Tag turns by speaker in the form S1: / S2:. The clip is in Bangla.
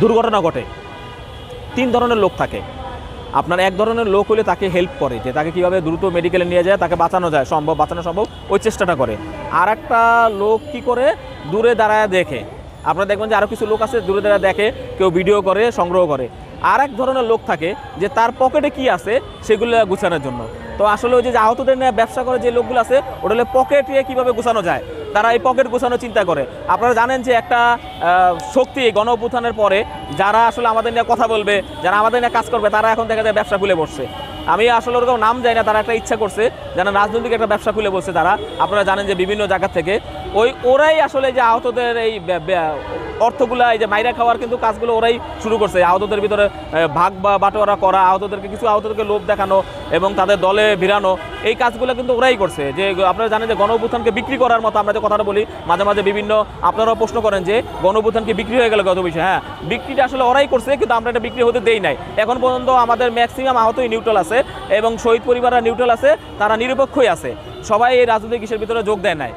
S1: দুর্ঘটনা ঘটে। তিন ধরনের লোক থাকে। আপনার এক ধরনের লোক হলে তাকে হেল্প করে যে তাকে কীভাবে দ্রুত মেডিকেলে নিয়ে যায়, তাকে বাঁচানো যায়, সম্ভব, বাঁচানো সম্ভব, ওই চেষ্টাটা করে। আর একটা লোক কি করে? দূরে দাঁড়ায় দেখে। আপনারা দেখবেন যে আরও কিছু লোক আছে, দূরে দাঁড়ায় দেখে, কেউ ভিডিও করে, সংগ্রহ করে। আর এক ধরনের লোক থাকে যে তার পকেটে কি আছে, সেগুলো গুছানোর জন্য। তো আসলে ওই যে আহতদের নিয়ে ব্যবসা করে যে লোকগুলো আছে, ওটা হলে পকেটে কীভাবে গুছানো যায়? তারা এই পকেট গুছানো চিন্তা করে। আপনারা জানেন যে একটা শক্তি গণ পরে যারা আসলে আমাদের নিয়ে কথা বলবে, যারা আমাদের নিয়ে কাজ করবে, তারা এখন দেখা যায় ব্যবসা খুলে বসছে। আমি আসলে ওরকম নাম যাই না, তারা একটা ইচ্ছা করছে যেন রাজনৈতিক একটা ব্যবসা খুলে বসছে তারা। আপনারা জানেন যে বিভিন্ন জায়গা থেকে, ওই ওরাই আসলে যে আহতদের এই অর্থগুলা এই যে মাইরা খাওয়ার কিন্তু কাজগুলো ওরাই শুরু করছে। আহতদের ভিতরে ভাগ বা বাটোয়ারা করা, আহতদেরকে কিছু আহতদেরকে লোভ দেখানো এবং তাদের দলে ভিড়ানো, এই কাজগুলো কিন্তু ওরাই করছে। যে আপনারা জানেন যে গণ বিক্রি করার মতো আমরা যে কথাটা বলি, মাঝে মাঝে বিভিন্ন আপনারাও প্রশ্ন করেন যে গণ বিক্রি হয়ে গেল গত বিষয়ে হ্যাঁ বিক্রিটা আসলে ওরাই করছে কিন্তু আমরা এটা বিক্রি হতে দেই নাই। এখন পর্যন্ত আমাদের ম্যাক্সিমাম আহতই নিউট্রাল আছে এবং শহীদ পরিবাররা নিউট্রাল আছে, তারা নিরপেক্ষই আছে। সবাই এই রাজনৈতিক ইসের ভিতরে যোগ দেয় নাই।